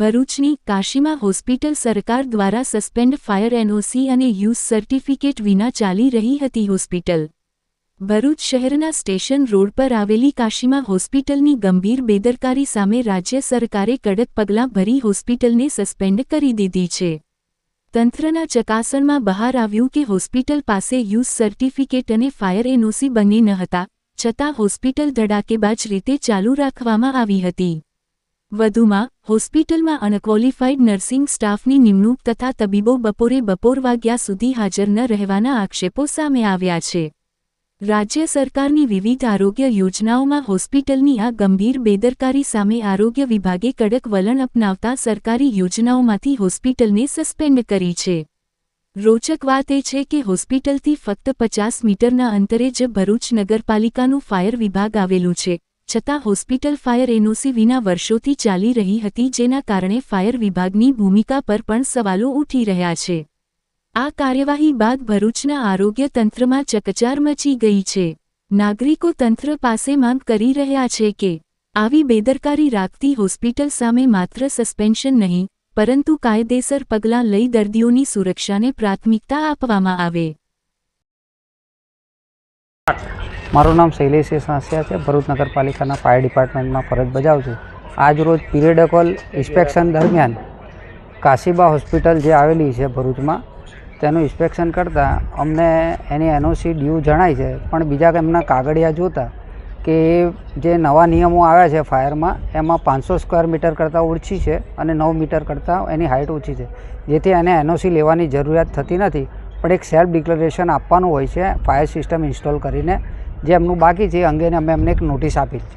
ભરૂચની કાશીમા હોસ્પિટલ સરકાર દ્વારા સસ્પેન્ડ ફાયર એનઓસી અને યુઝ સર્ટિફિકેટ વિના ચાલી રહી હતી હોસ્પિટલ. ભરૂચ શહેરના સ્ટેશન રોડ પર આવેલી કાશીમા હોસ્પિટલની ગંભીર બેદરકારી સામે રાજ્ય સરકારે કડક પગલાં ભરી હોસ્પિટલને સસ્પેન્ડ કરી દીધી છે. તંત્રના ચકાસણમાં બહાર આવ્યું કે હોસ્પિટલ પાસે યુઝ સર્ટિફિકેટ અને ફાયર એનઓસી બંને ન હતા, છતાં હોસ્પિટલ ધડાકેબાજ રીતે ચાલુ રાખવામાં આવી હતી. વધુમાં, હોસ્પિટલમાં અનક્વોલિફાઇડ નર્સિંગ સ્ટાફની નિમણૂક તથા તબીબો બપોરે બપોર વાગ્યા સુધી હાજર ન રહેવાના આક્ષેપો સામે આવ્યા છે. રાજ્ય સરકારની વિવિધ આરોગ્ય યોજનાઓમાં હોસ્પિટલની આ ગંભીર બેદરકારી સામે આરોગ્ય વિભાગે કડક વલણ અપનાવતા સરકારી યોજનાઓમાંથી હોસ્પિટલને સસ્પેન્ડ કરી છે. રોચક વાત એ છે કે હોસ્પિટલથી ફક્ત પચાસ મીટરના અંતરે જ ભરૂચ નગરપાલિકાનું ફાયર વિભાગ આવેલું છે. છતાં હોસ્પિટલ ફાયર એનઓસી વિના વર્ષોથી ચાલી રહી હતી જેના કારણે ફાયર વિભાગની ભૂમિકા પર પણ સવાલો ઉઠી રહ્યા છે. આ કાર્યવાહી બાદ ભરૂચના આરોગ્ય તંત્રમાં ચકચાર મચી ગઈ છે. નાગરિકો તંત્ર પાસે માંગ કરી રહ્યા છે કે, આવી બેદરકારી રાખતી હોસ્પિટલ સામે માત્ર સસ્પેન્શન નહીં, પરંતુ કાયદેસર પગલાં લઈ દર્દીઓની સુરક્ષાને પ્રાથમિકતા આપવામાં આવે. મારું નામ શૈલેષ સાંસિયા છે. ભરૂચ નગરપાલિકાના ફાયર ડિપાર્ટમેન્ટમાં ફરજ બજાવું છું. આજ રોજ પિરિયડકોલ ઇન્સ્પેક્શન દરમિયાન કાશીબા હોસ્પિટલ જે આવેલી છે ભરૂચમાં, તેનું ઇન્સ્પેક્શન કરતાં અમને એની એનઓસી ડ્યુ જણાય છે. પણ બીજા એમના કાગળિયા જોતા કે જે નવા નિયમો આવ્યા છે ફાયરમાં, એમાં પાંચસો સ્ક્વેર મીટર કરતાં ઓછી છે અને નવ મીટર કરતાં એની હાઇટ ઓછી છે. જેથી એને એનઓસી લેવાની જરૂરિયાત થતી નથી. પણ એક સેલ્ફ ડિક્લેરેશન આપવાનું હોય છે ફાયર સિસ્ટમ ઇન્સ્ટોલ કરીને. જે એમનું બાકી છે એ અંગેને અમે એમને એક નોટિસ આપી છે.